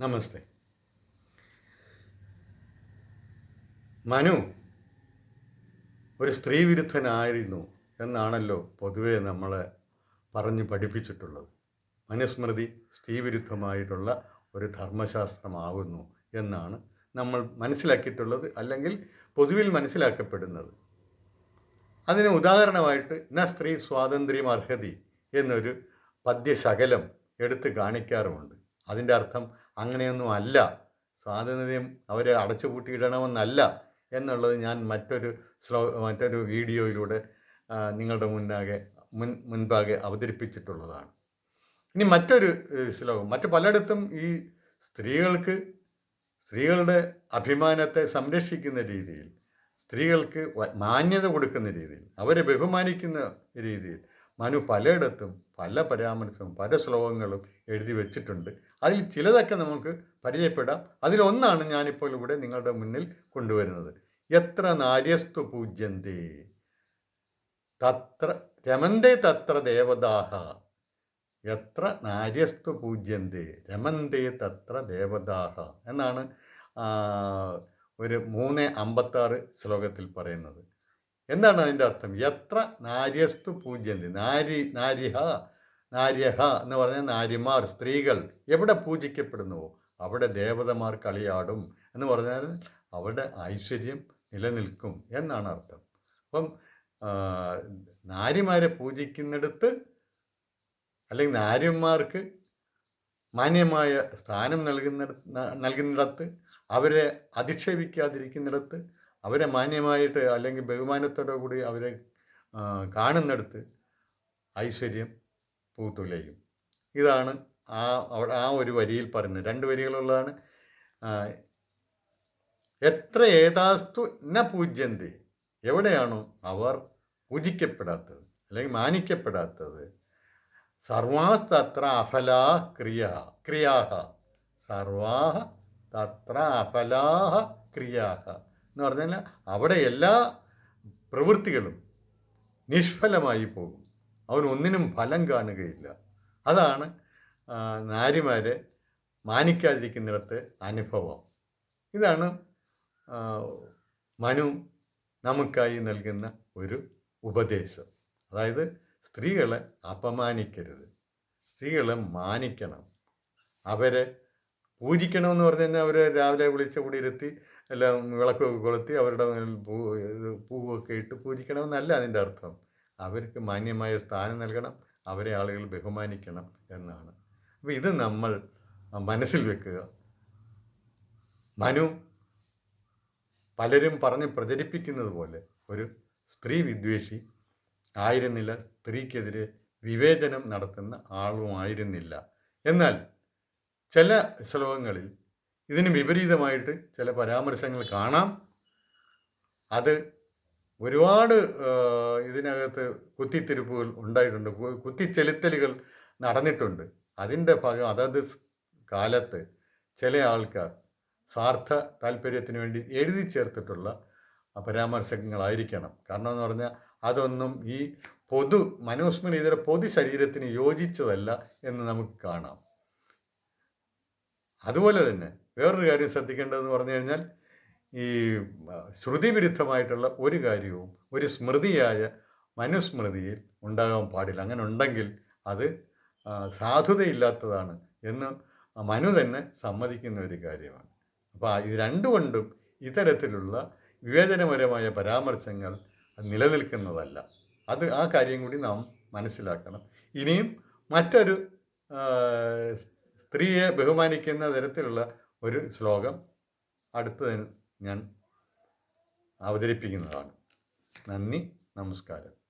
നമസ്തേ. മനു ഒരു സ്ത്രീ വിരുദ്ധനായിരുന്നു എന്നാണല്ലോ പൊതുവെ നമ്മൾ പറഞ്ഞ് പഠിപ്പിച്ചിട്ടുള്ളത്. മനുസ്മൃതി സ്ത്രീ വിരുദ്ധമായിട്ടുള്ള ഒരു ധർമ്മശാസ്ത്രമാകുന്നു എന്നാണ് നമ്മൾ മനസ്സിലാക്കിയിട്ടുള്ളത് അല്ലെങ്കിൽ പൊതുവിൽ മനസ്സിലാക്കപ്പെടുന്നത്. അതിന് ഉദാഹരണമായിട്ട് ന സ്ത്രീ സ്വാതന്ത്ര്യം അർഹതി എന്നൊരു പദ്യശകലം എടുത്ത് കാണിക്കാറുമുണ്ട്. അതിന്റെ അർത്ഥം അങ്ങനെയൊന്നും അല്ല. സ്വാതന്ത്ര്യം അവരെ അടച്ചുപൂട്ടിയിടണമെന്നല്ല എന്നുള്ളത് ഞാൻ മറ്റൊരു ശ്ലോ മറ്റൊരു വീഡിയോയിലൂടെ നിങ്ങളുടെ മുന്നാകെ മുൻ മുൻപാകെ അവതരിപ്പിച്ചിട്ടുള്ളതാണ്. ഇനി മറ്റൊരു ശ്ലോകം. മറ്റു പലയിടത്തും ഈ സ്ത്രീകൾക്ക് സ്ത്രീകളുടെ അഭിമാനത്തെ സംരക്ഷിക്കുന്ന രീതിയിൽ സ്ത്രീകൾക്ക് മാന്യത കൊടുക്കുന്ന രീതിയിൽ അവരെ ബഹുമാനിക്കുന്ന രീതിയിൽ മനു പലയിടത്തും പല പരാമർശവും പല ശ്ലോകങ്ങളും എഴുതി വെച്ചിട്ടുണ്ട്. അതിൽ ചിലതൊക്കെ നമുക്ക് പരിചയപ്പെടാം. അതിലൊന്നാണ് ഞാനിപ്പോൾ ഇവിടെ നിങ്ങളുടെ മുന്നിൽ കൊണ്ടുവരുന്നത്. എത്ര നാര്യസ്തു പൂജ്യന്തേ? തത്ര രമന്തേ തത്ര ദേവതാഹ എത്ര നാര്യസ്തു പൂജ്യന്തേ? രമന്തേ തത്ര ദേവതാഹ എന്നാണ് ഒരു മൂന്ന് അമ്പത്താറ് ശ്ലോകത്തിൽ പറയുന്നത്. എന്താണ് അതിന്റെ അർത്ഥം? എത്ര നാര്യസ്തു പൂജ്യന്തി? നാരി നാരിഹ നാര്യഹ എന്ന് പറഞ്ഞാൽ നാരിമാർ സ്ത്രീകൾ എവിടെ പൂജിക്കപ്പെടുന്നുവോ അവിടെ ദേവതമാർ കളിയാടും എന്ന് പറഞ്ഞാൽ അവിടെ ഐശ്വര്യം നിലനിൽക്കും എന്നാണ് അർത്ഥം. അപ്പം നാരിമാരെ പൂജിക്കുന്നിടത്ത് അല്ലെങ്കിൽ നാര്യന്മാർക്ക് മാന്യമായ സ്ഥാനം നൽകുന്നിടത്ത് നൽകുന്നിടത്ത് അവരെ അധിക്ഷേപിക്കാതിരിക്കുന്നിടത്ത് അവരെ മാന്യമായിട്ട് അല്ലെങ്കിൽ ബഹുമാനത്തോടു കൂടി അവരെ കാണുന്നിടത്ത് ഐശ്വര്യം പൂത്തുലയും. ഇതാണ് ആ അവിടെ ആ ഒരു വരിയിൽ പറയുന്നത്. രണ്ട് വരികളുള്ളതാണ് എത്ര ഏതാസ്തു ന പൂജ്യന്തി? എവിടെയാണോ അവർ പൂജിക്കപ്പെടാത്തത് അല്ലെങ്കിൽ മാനിക്കപ്പെടാത്തത്. സർവാസ്തത്ര അഫലാ ക്രിയ ക്രിയാഹ. സർവാഹ തത്ര അഫലാഹ ക്രിയാഹ. എന്ന് പറഞ്ഞാൽ അവിടെ എല്ലാ പ്രവൃത്തികളും നിഷ്ഫലമായി പോകും. അവനൊന്നിനും ഫലം കാണുകയില്ല. അതാണ് നാരിമാരെ മാനിക്കാതിരിക്കുന്നിടത്ത് അനുഭവം. ഇതാണ് മനു നമുക്കായി നൽകുന്ന ഒരു ഉപദേശം. അതായത് സ്ത്രീകളെ അപമാനിക്കരുത്. സ്ത്രീകളെ മാനിക്കണം. അവരെ പൂജിക്കണമെന്ന് പറഞ്ഞു കഴിഞ്ഞാൽ അവരെ രാവിലെ വിളിച്ച് കൂടി ഇരുത്തി എല്ലാം വിളക്കൊക്കെ കൊളുത്തി അവരുടെ പൂ പൂവൊക്കെ ഇട്ട് പൂജിക്കണമെന്നല്ല അതിന്റെ അർത്ഥം. അവർക്ക് മാന്യമായ സ്ഥാനം നൽകണം അവരെ ആളുകൾ ബഹുമാനിക്കണം എന്നാണ്. അപ്പോൾ ഇത് നമ്മൾ മനസ്സിൽ വെക്കുക. മനു പലരും പറഞ്ഞ് പ്രചരിപ്പിക്കുന്നത് പോലെ ഒരു സ്ത്രീ വിദ്വേഷി ആയിരുന്നില്ല സ്ത്രീക്കെതിരെ വിവേചനം നടത്തുന്ന ആളുമായിരുന്നില്ല എന്നാൽ ചില ശ്ലോകങ്ങളിൽ ഇതിന് വിപരീതമായിട്ട് ചില പരാമർശങ്ങൾ കാണാം. അത് ഒരുപാട് ഇതിനകത്ത് കുത്തിത്തിരിപ്പുകൾ ഉണ്ടായിട്ടുണ്ട്. കുത്തിച്ചെലുത്തലുകൾ നടന്നിട്ടുണ്ട്. അതിന്റെ ഭാഗം അതത് കാലത്ത് ചില ആൾക്കാർ സ്വാർത്ഥ താല്പര്യത്തിന് വേണ്ടി എഴുതി ചേർത്തിട്ടുള്ള പരാമർശങ്ങളായിരിക്കണം. കാരണം എന്ന് പറഞ്ഞാൽ അതൊന്നും ഈ പൊതു മനോസ്മൃതിയുടെ പൊതു ശരീരത്തിന് യോജിച്ചതല്ല എന്ന് നമുക്ക് കാണാം. അതുപോലെ തന്നെ വേറൊരു കാര്യം ശ്രദ്ധിക്കേണ്ടതെന്ന് പറഞ്ഞു കഴിഞ്ഞാൽ ഈ ശ്രുതി വിരുദ്ധമായിട്ടുള്ള ഒരു കാര്യവും ഒരു സ്മൃതിയായ മനുസ്മൃതിയിൽ ഉണ്ടാകാൻ പാടില്ല. അങ്ങനെ ഉണ്ടെങ്കിൽ അത് സാധുതയില്ലാത്തതാണ് എന്ന് മനു തന്നെ സമ്മതിക്കുന്ന ഒരു കാര്യമാണ്. അപ്പോൾ ഇത് രണ്ടുകൊണ്ടും ഇത്തരത്തിലുള്ള വിവേചനപരമായ പരാമർശങ്ങൾ നിലനിൽക്കുന്നതല്ല. അത് ആ കാര്യം കൂടി നാം മനസ്സിലാക്കണം. ഇനിയും മറ്റൊരു സ്ത്രീയെ ബഹുമാനിക്കുന്ന തരത്തിലുള്ള ഒരു ശ്ലോകം അടുത്ത് ഞാൻ അവതരിപ്പിക്കുന്നതാണ്. നന്ദി നമസ്കാരം.